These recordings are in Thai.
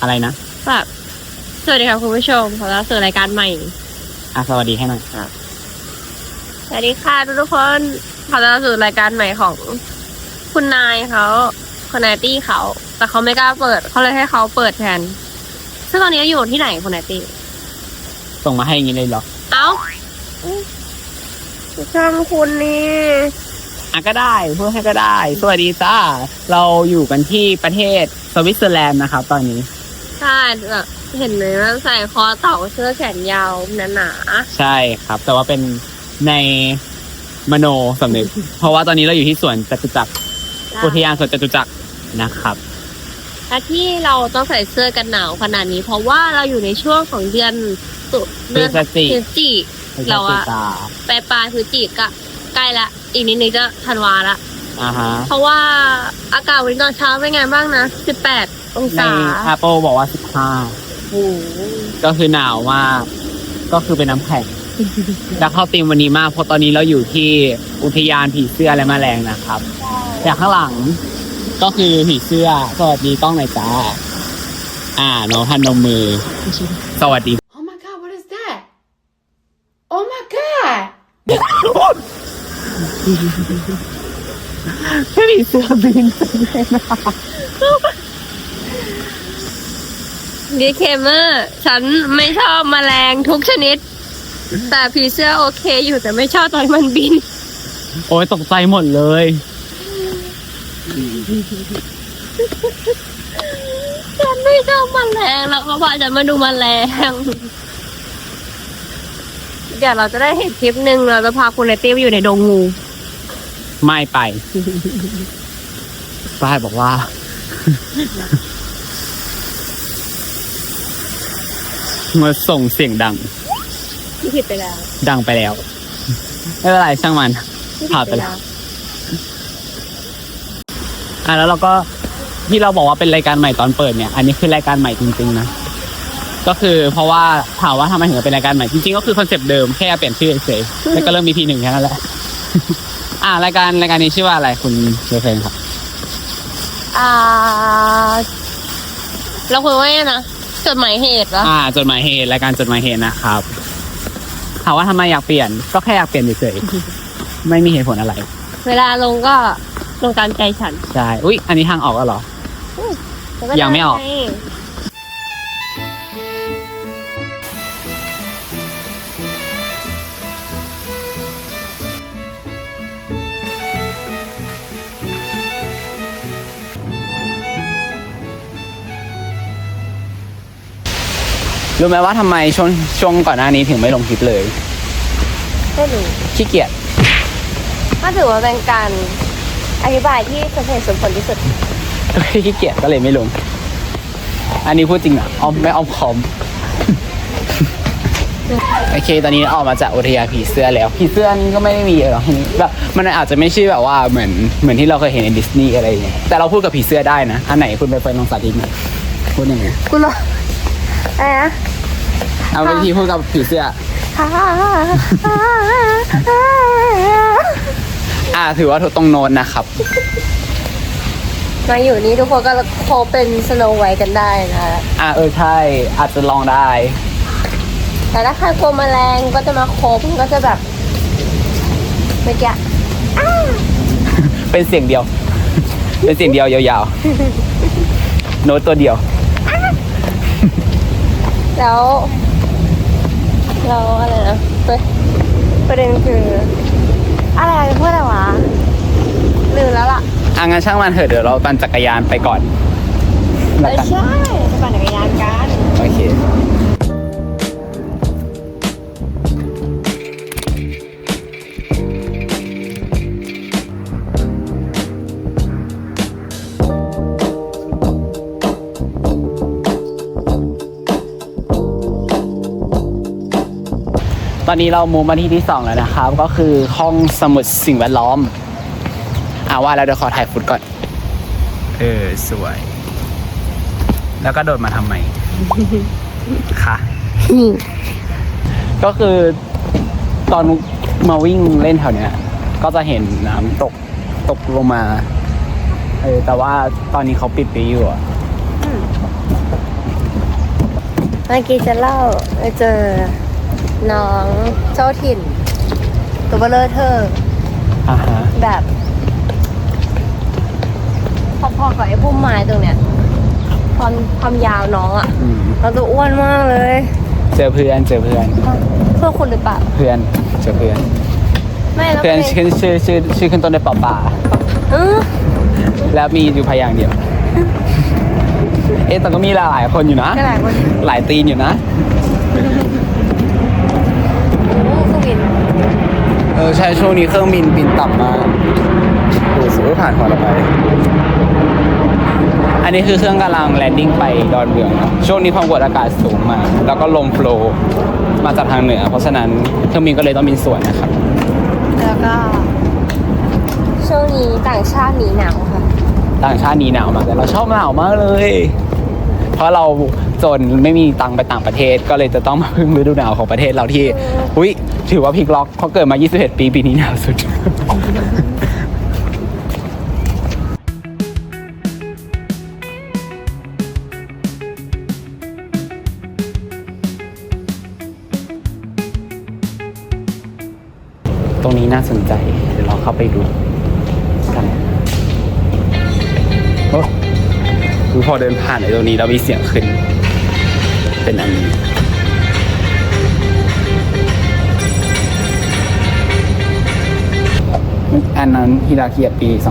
อะไรนะแบบสวัสดีค่ะคุณผู้ชมขอต้อนรับสู่รายการใหม่ อะสวัสดีให้หน่อยสวัสดีค่ะทุกๆคนขอต้อนรับสู่รายการใหม่ของคุณนายเขาคุณนายตี้เขา แต่เขาไม่กล้าเปิดเขาเลยให้เขาเปิดแทน ซึ่งตอนนี้อยู่ที่ไหนคุณนายตี้ ส่งมาให้อย่างนี้เลยเหรอเอ้าช่างคุณนี่ อะก็ได้เพื่อให้ก็ได้ สวัสดีจ้าเราอยู่กันที่ประเทศสวิตเซอร์แลนด์นะครับ ตอนนี้ ใช่แบบเห็นเลยว่าใส่คอเต่าเสื้อแขนยาวหนาใช่ครับ แต่ว่าเป็นในมโนสำนึก เพราะว่าตอนนี้เราอยู่ที่สวนจตุจักรๆอุทยานสวนจตุจักรนะครับ และที่เราต้องใส่เสื้อกันหนาวขนาดนี้ เพราะว่าเราอยู่ในช่วงของเดือนตุพฤศจิ พฤศจิ เราอะตาปลายปลายๆพฤศจิก็ใกล้ละ อีกนิดนึงจะธันวาละ อ่าฮะเพราะว่าอากาศวันนี้ตอนเช้าเป็นไงบ้างนะ18 องในศา Apple บอกว่าโอ้โห15ก็คือหนาวมาก ก็คือเป็นน้ำแข็งแล้วเข้าตีมวันนี้มาก เพราะตอนนี้เราอยู่ที่อุทยานผีเสื้อและแมลงนะครับจากข้างหลังก็คือผีเสื้อ สวัสดีกล้องหน่อยจ้า อ่าน้องพันนมมือ สวัสดี Oh my god, what is that? Oh my god! ไม่มีเสื้อบิน ดีเคเมอร์ฉันไม่ชอบแมลงทุกชนิด แต่ผีเสื้อโอเคอยู่แต่ไม่ชอบตอนมันบิน โอ้ยตกใจหมดเลย ฉันไม่ชอบแมลงแล้วก็พาฉันมาดูแมลง เดี๋ยวเราจะได้เห็นคลิปหนึ่งเราจะพาคุณเลตี้ไปอยู่ในดงงู ไม่ไปป้ายบอกว่า มาส่งเสียงดังที่ผิดไปแล้วดังไปแล้ว ไม่เป็นไรช่างมันที่ผ่านไปแล้วอะแล้วเราก็ที่เราบอกว่าเป็นรายการใหม่ตอนเปิดเนี่ย อันนี้คือรายการใหม่จริงๆนะ ก็คือเพราะว่าถามว่าทำไมถึงเป็นรายการใหม่จริงๆก็คือคอนเซปต์เดิมแค่เปลี่ยนชื่อเฉยๆแล้วก็เริ่มมีพีหนึ่งแค่นั้นแหละ อะรายการรายการนี้ชื่อว่าอะไรคุณเชฟเฟนครับ อ่า เราคุยว่าไงนะ จดหมายเหตุเหรออ่าจดหมายเหตุรายการจดหมายเหตุนะครับถามว่าทำไมอยากเปลี่ยน ก็แค่อยากเปลี่ยนเฉยๆไม่มีเหตุผลอะไร เวลาลงก็ลงตามใจฉันใช่อุ้ยอันนี้ทางออกแล้วเหรอ ยังไม่ออกด้ รู้ไหมว่าทำไมช่วงช่วงก่อนหน้านี้ถึงไม่ลงคลิปเลยไม่รู้ขี้เกียจก็ถือว่าเป็นการอธิบายที่สมเหตุสมผลที่สุด ขี้เกียจก็เลยไม่ลง อันนี้พูดจริงอะออมไม่ออมคอม โอเค ตอนนี้ออกมาจากอุทยานผีเสื้อแล้วผีเสื้อนี่ก็ไม่ได้มีเยอะหรอกแบบมันอาจจะไม่ใช่แบบว่าเหมือนเหมือนที่เราเคยเห็นในดิสนีย์อะไรอย่างเงี้ยแต่เราพูดกับผีเสื้อได้นะ อันไหนคุณไปเฟิร์นลองสาธิตหน่อยพูดยังไงกูรออะไรนะ เอาวิธีพูดกับผีเสื้อ อ่าถือว่าถูกตรงโน้นนะครับ มาอยู่นี่ทุกคนก็โคเป็นสโนไวท์กันได้นะอ่าเออใช่ อาจจะลองได้ แต่ถ้าใครกลัวแมลงก็จะมาโคบก็จะแบบเมื่อกี้เป็นเสียงเดียว เป็นเสียงเดียวยาวๆ โน้ตตัวเดียว แล้ว แล้วอะไรนะประประเด็นคืออะไรพูดอะไรวะลืมแล้วล่ะอะงั้นช่างมันเถอะเดี๋ยวเราปั่นจักรยานไปก่อนแล้วไม่กันใช่ ตอนนี้เรามูมาที่ที่สองแล้วนะครับ ก็คือห้องสมุดสิ่งแวดล้อมอ่าว่าแล้วเดี๋ยวขอถ่ายฟุตก่อน เออ สวย แล้วก็โดดมาทำไม ค่ะ ก็คือตอนมาวิ่งเล่นแถวเนี้ย ก็จะเห็นน้ำตกตกลงมา เออ แต่ว่าตอนนี้เขาปิดไปอยู่อะเมื่อกี้จะเล่าไปเจอ น้องเจ้าถิ่น ตัวเบลเลอร์เธอร์อ่าฮะแบบพอๆกับไอ้พุ่มไม้ตรงเนี้ยความความยาวน้องอะอืมเราตัวอ้วนมากเลยเจอเพื่อนเจอเพื่อนเพื่อคุณหรือเปล่าเพื่อนเจอเพื่อน ไม่แล้วเพื่อนเป็นชื่อชื่อชื่อชื่อขึ้นต้นด้วยป่าป่าเออแล้วมีอยู่พยางค์เดียว เอ๊ะแต่ก็มีหลายๆคนอยู่นะ ก็หลายคน หลายตีนอยู่นะ โอ้เครื่องบิน เออใช่ช่วงนี้เครื่องบินบินต่ำมากดูสูผ่านหัวเราไป อันนี้คือเครื่องกำลังแลนดิ้งไปดอนเมืองเนอะช่วงนี้ความกดอากาศสูงมากแล้วก็ลมโฟลว์มาจากทางเหนือ เพราะฉะนั้นเครื่องบินก็เลยต้องบินสวนนะครับ แล้วก็ ช่วงนี้ต่างชาติหนีหนาวค่ะ ต่างชาติหนีหนาวมากแต่เราชอบหนาวมากเลย เพราะเรา จนไม่มีตังค์ไปต่างประเทศ ก็เลยจะต้องมาพึ่งฤดูหนาวของประเทศเราที่อุ้ยถือว่าพลิกล็อกเพราะเกิดมา 21 ปีปีนี้หนาวสุดตรงนี้น่าสนใจ เดี๋ยวเราเข้าไปดูกันโอ้คือพอเดินผ่านไอ้ตรงนี้แล้วมีเสียงขึ้น เป็นอันนี้อันนั้นฮิราเกียปี 2515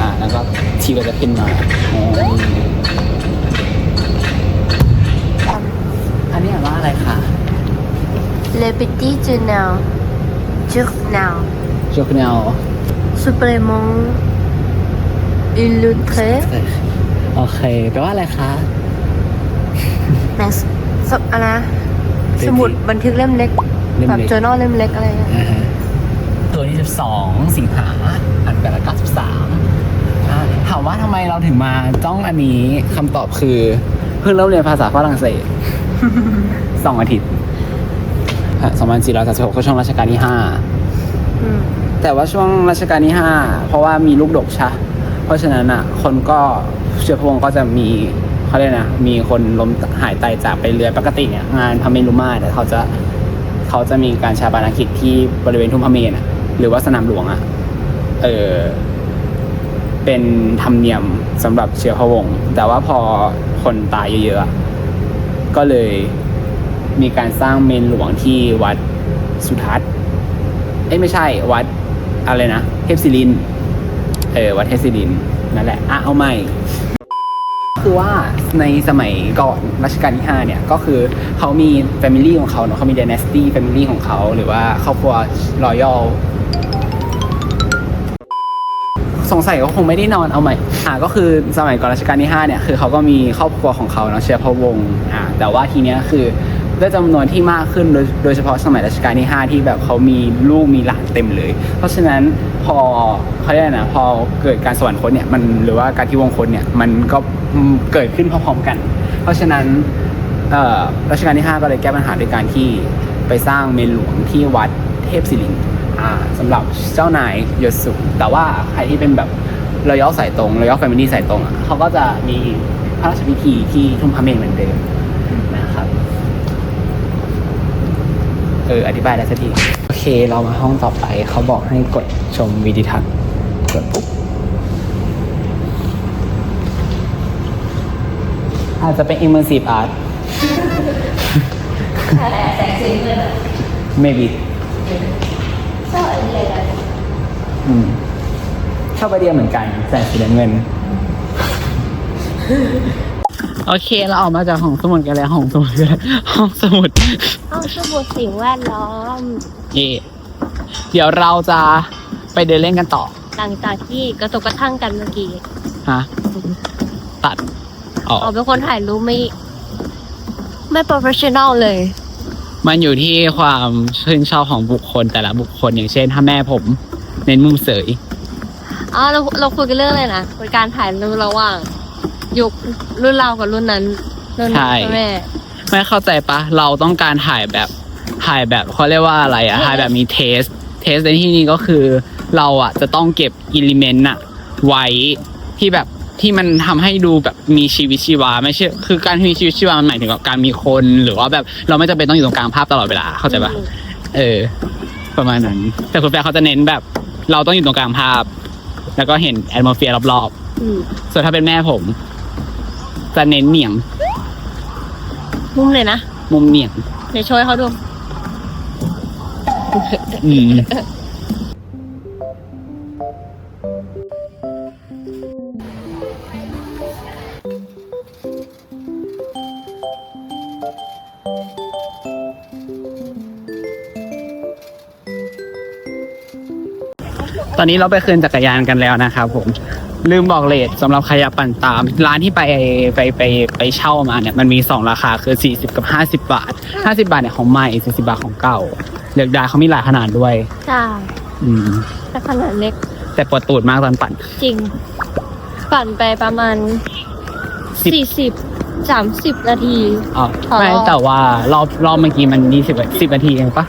อ่า แล้วก็ทีก็จะขึ้นมาอ๋ออันนี้อ่านว่าอะไรคะ Le Petit Journal Journal จูกเนล Supplément Illustré โอเคแปลว่าอะไรคะหนังสสอะไรนะเป็นสมุดบันทึกเล่มเล็ก เล่มแบบเล็ก journal เล่มเล็กอะไรเงี้ยอ่าฮะตัวที่12 สิงหาอันแปดร้อยเก้าสิบสามอ่าถามว่าทำไมเราถึงมาจ้องอันนี้คำตอบคือ เพิ่งเริ่มเรียนภาษาฝรั่งเศส สองอาทิตย์สองพันสี่ร้อยสามสิบหกก็ช่วงรัชกาลที่ห้า อืมแต่ว่าช่วงรัชกาลที่ห้าเพราะว่ามีลูกดกชะ เพราะฉะนั้นอะ คนก็เชื้อพระวงศ์ก็จะมีเขาเรียกนะมีคนล้มหายตายจากไปเรื่อยปกติเนี่ยงานพระเมรุมาตรเขาจะเขาจะมีการชาปนกิจที่บริเวณทุ่งพระเมรุหรือว่าสนามหลวงอะเออเป็นธรรมเนียมสำหรับเชื้อพระวงศ์แต่ว่าพอคนตายเยอะๆก็เลยมีการสร้างเมนหลวงที่วัดสุทัศน์เอ้ยไม่ใช่วัดอะไรนะ เทพศิริน เออวัดเทพศิรินนั่นแหละอะเอาใหม่คือว่าในสมัยก่อนรัชกาลที่ 5 เนี่ย ก็คือเขามี Family ของเขาเนาะเขามี Dynasty Family ของเขา หรือว่าครอบครัว Royal สงสัยก็คงไม่ได้นอนเอาใหม่อ่าก็คือสมัยก่อนรัชกาลที่ 5 เนี่ย คือเขาก็มีครอบครัวของเขาเนาะเชื้อพระวงศ์อ่าแต่ว่าทีเนี้ยคือ ด้วยจำนวนที่มากขึ้นโดยโดยเฉพาะสมัยรัชกาลที่ 5 ที่แบบเขามีลูกมีหลานเต็มเลย เพราะฉะนั้นพอเขาเรียกอะไรนะพอเกิดการสวรรคตเนี่ยมันหรือว่าการที่วงคตเนี่ยมันก็เกิดขึ้นพร้อมๆกัน เพราะฉะนั้นรัชกาลที่ 5 ก็เลยแก้ปัญหาด้วยการที่ไปสร้างเมนหลวงที่วัดเทพศิรินสำหรับเจ้านายยศสุแต่ว่าใครที่เป็นแบบรอย a l สายตรงรอย a l แฟมิลี่สายตรงอะเขาก็จะมีพระราชพิธีที่ทุ่งพระเมรุเหมือนเดิมนะครับ เอออธิบายได้สักทีโอเคเรามาห้องต่อไปเขาบอกให้กดชมวิดีทัศน์กดปุ๊บอาจจะเป็น immersive art maybe อืมชอบไอเดียเหมือนกันแสงสีน้ำเงิน โอเคเราออกมาจากห้องสมุดกันแล้วห้องสมุดกันแล้วห้องสมุดห้องสมุดสิ่งแวดล้อมเย่เดี๋ยวเราจะไปเดินเล่นกันต่อ หลังจากที่กระทบกระทั่งกันเมื่อกี้ฮะตัดออกอ๋อเป็นคนถ่ายรูปไม่ ไม่โปรเฟชชั่นอลเลย มันอยู่ที่ความชื่นชอบของบุคคลแต่ละบุคคลอย่างเช่น ถ้าแม่ผมเน้นมุมเสยอ๋อเราเราคุยกันเรื่องอะไรนะเป็นการถ่ายรูประหว่าง ยุครุ่นเรากับรุ่นนั้นรุ่นใช่ แม่ไม่เข้าใจปะเราต้องการถ่ายแบบถ่ายแบบเขาเรียกว่าอะไรอะถ่ายแบบมีเทส เทสในที่นี้ก็คือ เราอะจะต้องเก็บอิเลเมนต์อะไว้ที่แบบที่มันทำให้ดูแบบมีชีวิตชีวา ไม่ใช่คือการมีชีวิตชีวามันหมายถึงแบบการมีคนหรือว่าแบบเราไม่จำเป็นต้องอยู่ตรงกลางภาพตลอดเวลาเข้าใจปะ เออ ประมาณนั้น แต่คุณแฟนเขาจะเน้นแบบ เราต้องอยู่ตรงกลางภาพ แล้วก็เห็นแอดมอสเฟียร์รอบอืมๆส่วนถ้าเป็นแม่ผม จะเน้นเหนียง มุมเลยนะมุมเหนียง เดี๋ยวช่วยเขาดูอืมตอนนี้เราไปคืนจักรยานกันแล้วนะครับผม ลืมบอกเลทสำหรับใครอยากปั่นตาม ร้านที่ไปไปไปไปเช่ามาเนี่ยมันมีสองราคาคือ 40 กับ 50 บาท 50 บาทเนี่ยของใหม่40บาทของเก่าเลือกได้เขามีหลายขนาดด้วย ใช่อืมแต่ขนาดเล็ก แต่ปวดตูดมากตอนปั่น จริง ปั่นไปประมาณ สิบสี่สิบสามสิบนาที อ๋ออ๋อ ไม่แต่ว่ารอบรอบเมื่อกี้มันยี่สิบสิบนาทีเองปะ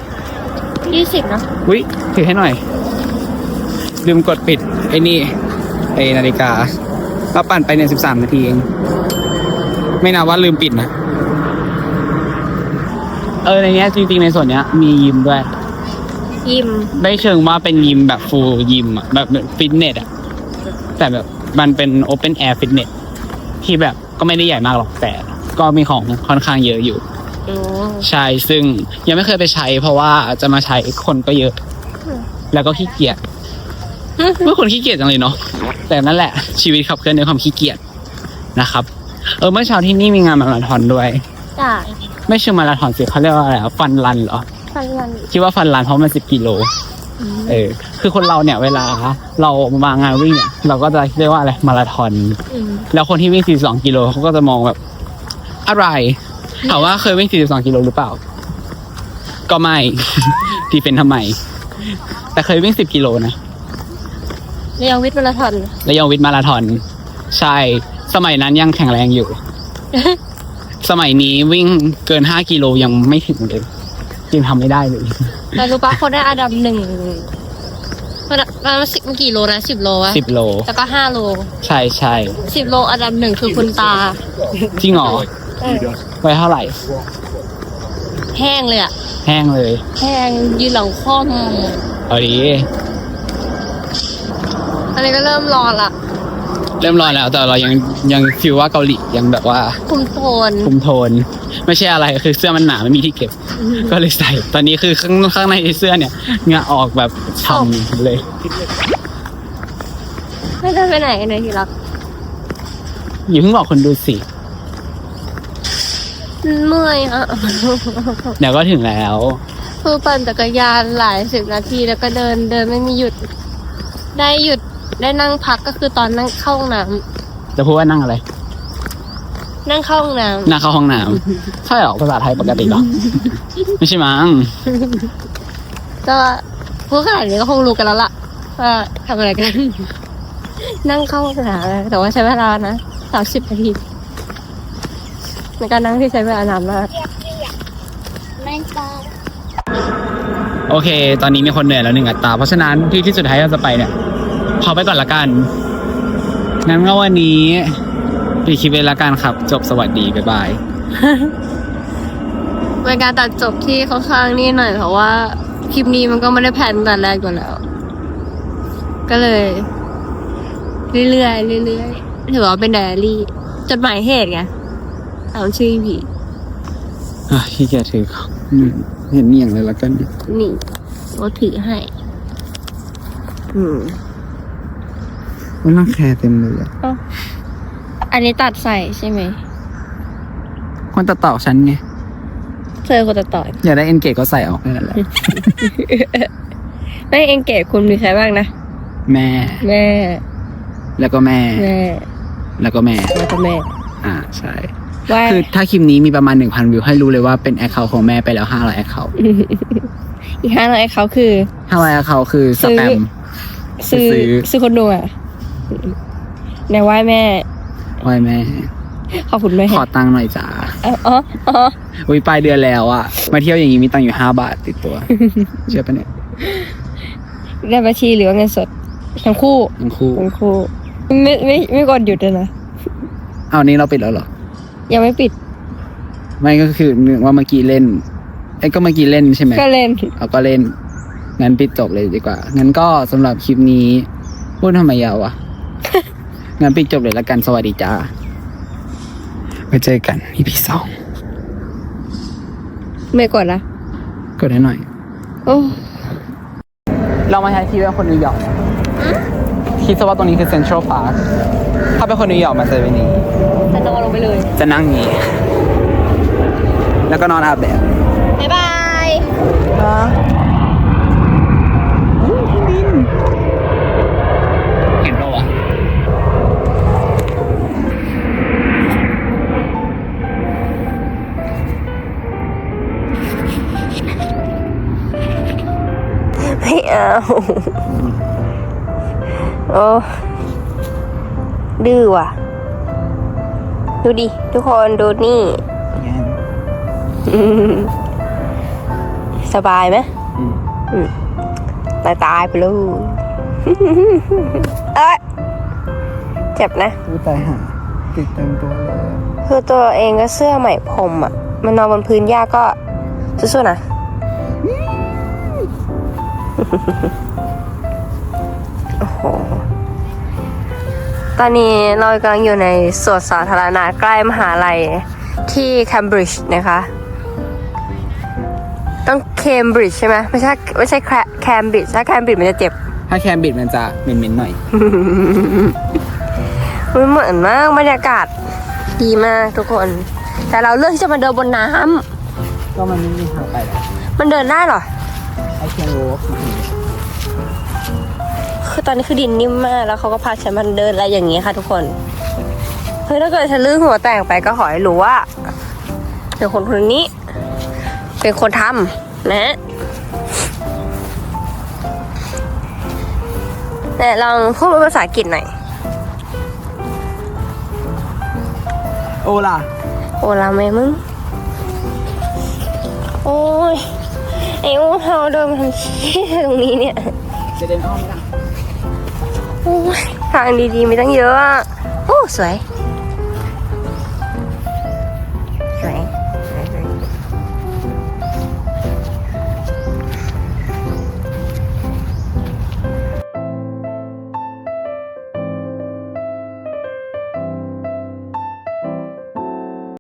ยี่สิบนะวิถือให้หน่อย ลืมกดปิดไอ้นี่ ไอ้นาฬิกาเราปั่นไปเนี่ยสิบสามนาทีเอง ไม่นับว่าลืมปิดนะ เออในเนี้ยจริงๆในส่วนเนี้ย มียิมด้วย ยิม ได้เชิงว่าเป็นยิมแบบฟูลยิมอะแบบฟิตเนสอะแต่แบบมันเป็นโอเพนแอร์ฟิตเนสที่แบบก็ไม่ได้ใหญ่มากหรอกแต่ ก็มีของค่อนข้างเยอะอยู่อืมใช่ซึ่งยังไม่เคยไปใช้ เพราะว่าจะมาใช้คนก็เยอะอืมแล้วก็ขี้เกียจ เมื่อคนขี้เกียจจังเลยเนาะแต่นั่นแหละชีวิตขับเคลื่อนด้วยความขี้เกียจนะครับ เออเมื่อเช้าที่นี่มีงานมาราธอนด้วยได้ไม่เชื่อมาราธอนสิเขาเรียกว่าอะไรอะฟันรันเหรอฟันกันคิดว่าฟันรันเพราะมันสิบกิโลอืมเออคือคนเราเนี่ยเวลาเรามางานวิ่งเนี่ยเราก็จะเรียกว่าอะไรมาราธอนอืมแล้วคนที่วิ่ง42กิโลเขาก็จะมองแบบอะไรถามว่าเคยวิ่ง42กิโลหรือเปล่า ก็ไม่ที่เป็นทำไม แต่เคยวิ่ง10กิโลนะ เรียงวิทย์มาราธอนและยังวิทย์มาราธอน ใช่ สมัยนั้นยังแข็งแรงอยู่ สมัยนี้วิ่งเกิน5กิโลยังไม่ถึงเลยยังทำไม่ได้เลยแต่รู้ปะคนได้อันดับหนึ่งมันมันสิบมันกี่โลนะสิบโลวะ10โล แล้วก็ห้าโล ใช่ใช่สิบโลอันดับหนึ่งคือคุณตา จริงเหรอเออไว้เท่าไหร่ แห้งเลยอะแห้งเลย แห้งยืนหลังคล่อมเอาดี อันนี้ก็เริ่มร้อนละเริ่มร้อนแล้วแต่เรายังยังฟิลว่าเกาหลียังแบบว่าคุมโทนคุมโทน ไม่ใช่อะไรคือเสื้อมันหนาไม่มีที่เก็บ ก็เลยใส่ ตอนนี้คือข้างข้างในเสื้อเนี่ยเหงื่อออกแบบฉ่ำเลย ไม่ได้ไปไหนกันเลยทีรักอย่าเพิ่งบอกคนดูสิเมื่อยอะเดี๋ยวก็ถึงแล้วคือปั่นจักรยานหลายสิบนาทีแล้วก็เดินเดินไม่มีหยุด ได้หยุด ได้นั่งพักก็คือตอนนั่งเข้าห้องน้จะพูดว่านั่งอะไรำนั่งเข้าห้องน้นั่งเข้าห้องน้ำ ใช่หรอภาษาไทยปกติเหรอ ไม่ใช่มั้งำก็พูดขนาดนี้ก็คงรู้กันแล้วล่ะว่าทำอะไรกัน นั่งเข้าห้องน้ำแต่ว่าใช้เวลานะสามสิบนาทีในการนั่งที่ใช้เวลานานมากโอเค ตอนนี้มีคนเหนื่อยแล้วหนึ่งอัตราเพราะฉะนั้นที่ที่สุดท้ายเราจะไปเนี่ย ขอไปก่อนละกัน งั้นก็วันนี้ปิดคลิปไปละกันครับ จบสวัสดี บ๊ายบาย เป็นการตัดจบที่ค่อนข้างนี่หน่อยเพราะว่าคลิปนี้มันก็ไม่ได้แพลนตั้งแต่แรกอยู่แล้ว ก็เลย เรื่อยๆเรื่อยๆถือว่าเป็นไดอารี่ จดหมายเหตุไงตามชื่อผีอะขี้เกียจถือของอืมเห็นเนียงเลยละกัน นี่ก็ถือให้ อืม มันรังแคเต็มเลยอะอันนี้ตัดใส่ใช่ไหม คนตัดต่อฉันไง เธอคนตัดต่ออยากได้เอ็นเกตก็ใส่ออกแค่นั้นแหละ ไม่เองเกตคุณมีใครบ้างนะ แม่ แม่ แล้วก็แม่ แม่ แล้วก็แม่ แล้วก็แม่ อ่าใช่ ว่าคือถ้าคลิปนี้มีประมาณหนึ่งพันวิวให้รู้เลยว่าเป็นแอคเคาท์ของแม่ไปแล้วห้าร้อยแอคเคาท์อีกห้าร้อยเขาคือห้าร้อยแอคเคาท์คือสแปม ซื้อ ซื้อ ซื้อคนดูอะ ในไหว้แม่ไว้แม่ ขอบคุณแม่ขอตังค์หน่อยจ้าอ๋ออ๋ออ๋ออุ้ยปลายเดือนแล้วอะมาเที่ยวอย่างนี้มีตังค์อยู่ห้าบาทติดตัว เชื่อปะเนี่ยได้บัญชีหรือว่าเงินสดทั้งคู่ทั้งคู่ทั้งคู่ ไม่ไม่ไม่กดหยุดเลยนะเอานี้เราปิดแล้วเหรอ ยังไม่ปิด ไม่ก็คือนึกว่าเมื่อกี้เล่นไอ้ก็เมื่อกี้เล่นใช่ไหมก็เล่นเอาก็เล่นงั้นปิดจบเลยดีกว่า งั้นก็สำหรับคลิปนี้พูดทำไมยาววะ งั้นปิดจบเลยละกันสวัสดีจ้าไว้เจอกันอีพีสองไม่กดละกดให้หน่อยโอ้เรามาใช้ที่เป็นคนนิวยอร์กคิดซะว่าตรงนี้คือเซ็นทรัลพาร์คถ้าเป็นคนนิวยอร์กมันจะเป็นนี้ จะนอนลงไปเลย จะนั่งอย่างนี้ แล้วก็นอนอาบแดดบ๊ายบาย เอาโอ้ดื้อว่ะ ดูดิ ทุกคนดูนี่ สบายไหมอืมตายตายไปเลยเอ้ยเจ็บนะพูดตายหาติดเต็มตัวเลยคือตัวเองก็เสื้อใหม่พรมอะ มันนอนบนพื้นหญ้าก็สู้ๆนะ โอ้โห ตอนนี้เรากำลังอยู่ในสวนสาธารณะใกล้มหาลัยที่เคมบริดจ์นะคะ ต้องเคมบริดจ์ใช่ไหมไม่ใช่ไม่ใช่แคมบริดจ์ถ้าแคมบริดจ์มันจะเจ็บ ถ้าแคมบิดมันจะเหม็นๆหน่อย มันเหมือนมากบรรยากาศดีมากทุกคน แต่เราเลือกที่จะมาเดินบนน้ำก็มันไม่มีทางไปแล้วมันเดินได้เหรอ ไอแคนโวกคือตอนนี้คือดินนิ่มมาก แล้วเขาก็พาฉันมันเดินอะไรอย่างนี้ค่ะทุกคนเฮ้ยถ้าเกิดฉันลื่นหัวแตกไปก็ขอให้รู้ว่าเดี๋ยวคนคนนี้ เป็นคนทำนะแต่ลองพูดเป็นภาษาอังกฤษหน่อย โอล่ะโอลาไหมมึง โอ้ย ไอ้อู้เฮาเดินมาทำชี้ตรงนี้เนี่ยจะเดินอ้อมไม่ได้โอ้ยทางดีๆมีตั้งเยอะอะโอ้สวยสวย